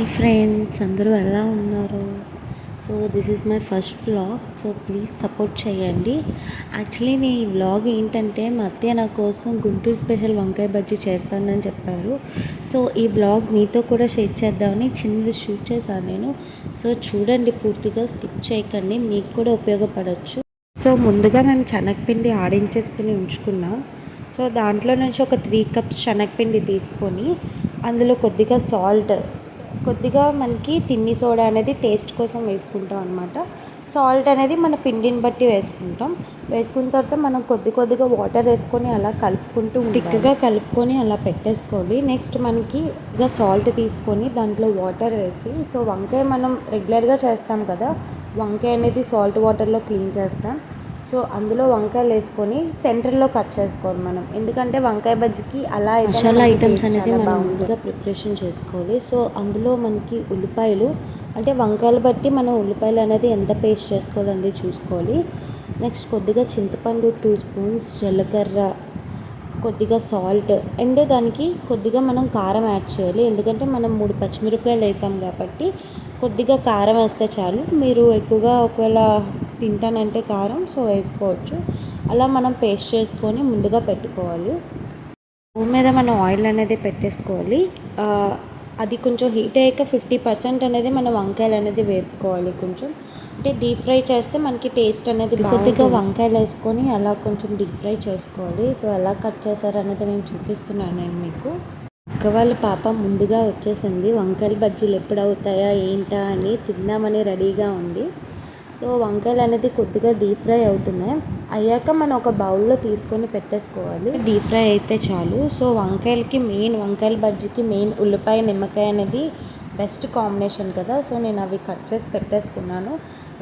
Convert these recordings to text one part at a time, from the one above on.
Hi friends అందరూ ఎలా ఉన్నారు? So this is my first vlog so please support చేయండి. యాక్చువల్లీ నీ వ్లాగ్ ఏంటంటే మధ్య నా కోసం గుంటూరు స్పెషల్ వంకాయ బజ్జీ చేస్తానని చెప్పారు. సో ఈ వ్లాగ్ మీతో కూడా షేర్ చేద్దామని చిన్నది షూట్ చేశాను నేను. సో చూడండి పూర్తిగా స్కిప్ చేయకండి మీకు కూడా ఉపయోగపడవచ్చు సో ముందుగా మేము శనగపిండి ఆడించేసుకుని ఉంచుకున్నాం. సో దాంట్లో నుంచి ఒక త్రీ కప్స్ శనగపిండి తీసుకొని అందులో కొద్దిగా సాల్ట్ కొద్దిగా మనకి తిన్ని సోడా అనేది టేస్ట్ కోసం వేసుకుంటాం అనమాట సాల్ట్ అనేది మన పిండిని బట్టి వేసుకుంటాం. వేసుకున్న తర్వాత మనం కొద్ది కొద్దిగా వాటర్ వేసుకొని అలా కలుపుకుంటూ తిక్కగా కలుపుకొని అలా పెట్టేసుకోవాలి. నెక్స్ట్ మనకి ఇక సాల్ట్ తీసుకొని దాంట్లో వాటర్ వేసి సో వంకాయ మనం రెగ్యులర్గా చేస్తాం కదా వంకాయ అనేది సాల్ట్ వాటర్లో క్లీన్ చేస్తాం. సో అందులో వంకాయలు వేసుకొని సెంటర్లో కట్ చేసుకోవాలి మనం. ఎందుకంటే వంకాయ బజ్జీకి అలా మసాలా ఐటమ్స్ అనేది ముందుగా ప్రిపరేషన్ చేసుకోవాలి. సో అందులో మనకి ఉల్లిపాయలు అంటే వంకాయలు బట్టి మనం ఉల్లిపాయలు అనేది ఎంత పేస్ట్ చేసుకోవాలి అనేది చూసుకోవాలి. నెక్స్ట్ కొద్దిగా చింతపండు టూ స్పూన్స్ జీలకర్ర కొద్దిగా సాల్ట్ అండ్ దానికి కొద్దిగా మనం కారం యాడ్ చేయాలి. ఎందుకంటే మనం మూడు పచ్చిమిరపకాయలు వేసాం కాబట్టి కొద్దిగా కారం వేస్తే చాలు. మీరు ఎక్కువగా ఒకవేళ తింటానంటే కారం సో వేసుకోవచ్చు. అలా మనం పేస్ట్ చేసుకొని ముందుగా పెట్టుకోవాలి. స్టవ్ మీద మనం ఆయిల్ అనేది పెట్టేసుకోవాలి. అది కొంచెం హీట్ అయ్యాక ఫిఫ్టీ పర్సెంట్ అనేది మన వంకాయలు అనేది వేపుకోవాలి కొంచెం. అంటే డీప్ ఫ్రై చేస్తే మనకి టేస్ట్ అనేది కొద్దిగా వంకాయలు వేసుకొని అలా కొంచెం డీప్ ఫ్రై చేసుకోవాలి. సో ఎలా కట్ చేశారనేది నేను చూపిస్తున్నాను నేను మీకు. అక్క వాళ్ళ పాప ముందుగా వచ్చేసింది. వంకాయల బజ్జీలు ఎప్పుడు అవుతాయా ఏంటా అని తిందామని రెడీగా ఉంది. సో వంకాయలు అనేది కొద్దిగా డీప్ ఫ్రై అవుతున్నాయి. అయ్యాక మనం ఒక బౌల్లో తీసుకొని పెట్టేసుకోవాలి. డీప్ ఫ్రై అయితే చాలు. సో వంకాయలకి మెయిన్ వంకాయల బజ్జీకి మెయిన్ ఉల్లిపాయ నిమ్మకాయ అనేది బెస్ట్ కాంబినేషన్ కదా. సో నేను అవి కట్ చేసి పెట్టేసుకున్నాను.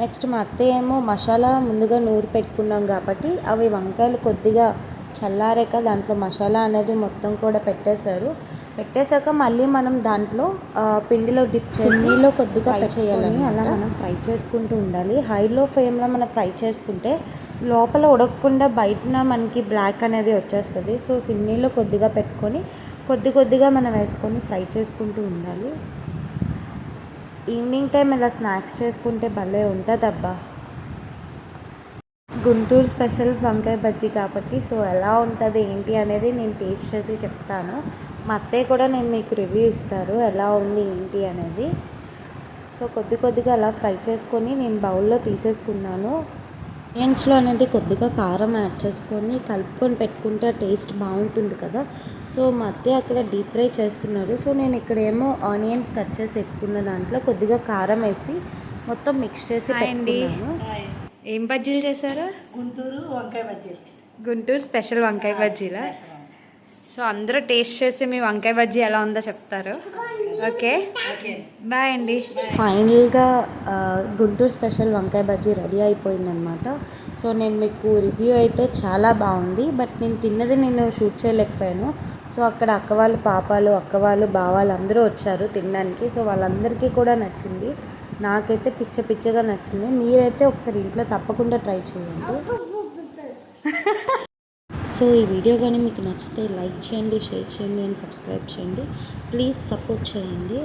నెక్స్ట్ మా అత్తయ్య ఏమో మసాలా ముందుగా నూరు పెట్టుకున్నాం కాబట్టి అవి వంకాయలు కొద్దిగా చల్లారాక దాంట్లో మసాలా అనేది మొత్తం కూడా పెట్టేశారు. పెట్టేశాక మళ్ళీ మనం దాంట్లో పిండిలో డిప్ చేసి నీళ్ళు కొద్దిగా చేయాలని అలా మనం ఫ్రై చేసుకుంటూ ఉండాలి. హైలో ఫ్లేమ్లో మనం ఫ్రై చేసుకుంటే లోపల ఉడకకుండా బయటన మనకి బ్లాక్ అనేది వచ్చేస్తుంది. సో సిమ్నీలో కొద్దిగా పెట్టుకొని కొద్ది కొద్దిగా మనం వేసుకొని ఫ్రై చేసుకుంటూ ఉండాలి. ఈవినింగ్ టైం ఇలా స్నాక్స్ చేసుకుంటే భలే ఉంటుందబ్బా. గుంటూరు స్పెషల్ వంకాయ బజ్జీ కాబట్టి సో ఎలా ఉంటుంది ఏంటి అనేది నేను టేస్ట్ చేసి చెప్తాను. మా అత్తయ్య కూడా నేను మీకు రివ్యూ ఇస్తారు ఎలా ఉంది ఏంటి అనేది. సో కొద్ది కొద్దిగా అలా ఫ్రై చేసుకొని నేను బౌల్లో తీసేసుకున్నాను. ఆనియన్స్లో అనేది కొద్దిగా కారం యాడ్ చేసుకొని కలుపుకొని పెట్టుకుంటే టేస్ట్ బాగుంటుంది కదా. సో మా అత్తయ్య అక్కడ డీప్ ఫ్రై చేస్తున్నారు. సో నేను ఇక్కడ ఏమో ఆనియన్స్ కట్ చేసి పెట్టుకున్న దాంట్లో కొద్దిగా కారం వేసి మొత్తం మిక్స్ చేసి పెట్టుకున్నాను. ఏం బజ్జీలు చేశారు? గుంటూరు వంకాయ బజ్జీలు. గుంటూరు స్పెషల్ వంకాయ బజ్జీలా? సో అందరూ టేస్ట్ చేసి మీ వంకాయ బజ్జీ ఎలా ఉందో చెప్తారు. ఓకే. బాయ్ అండి. ఫైనల్గా గుంటూరు స్పెషల్ వంకాయ బజ్జీ రెడీ అయిపోయిందనమాట సో నేను మీకు రివ్యూ అయితే చాలా బాగుంది. బట్ నేను తిన్నది నేను షూట్ చేయలేకపోయాను. సో అక్కడ అక్క వాళ్ళు పాపాలు అక్క వాళ్ళు బావాలు అందరూ వచ్చారు తినడానికి. సో వాళ్ళందరికీ కూడా నచ్చింది. నాకైతే పిచ్చ పిచ్చగా నచ్చింది. మీరైతే ఒకసారి ఇంట్లో తప్పకుండా ట్రై చేయండి. సో ఈ వీడియో కానీ మీకు నచ్చితే లైక్ చేయండి షేర్ చేయండి అండ్ సబ్స్క్రైబ్ చేయండి. ప్లీజ్ సపోర్ట్ చేయండి.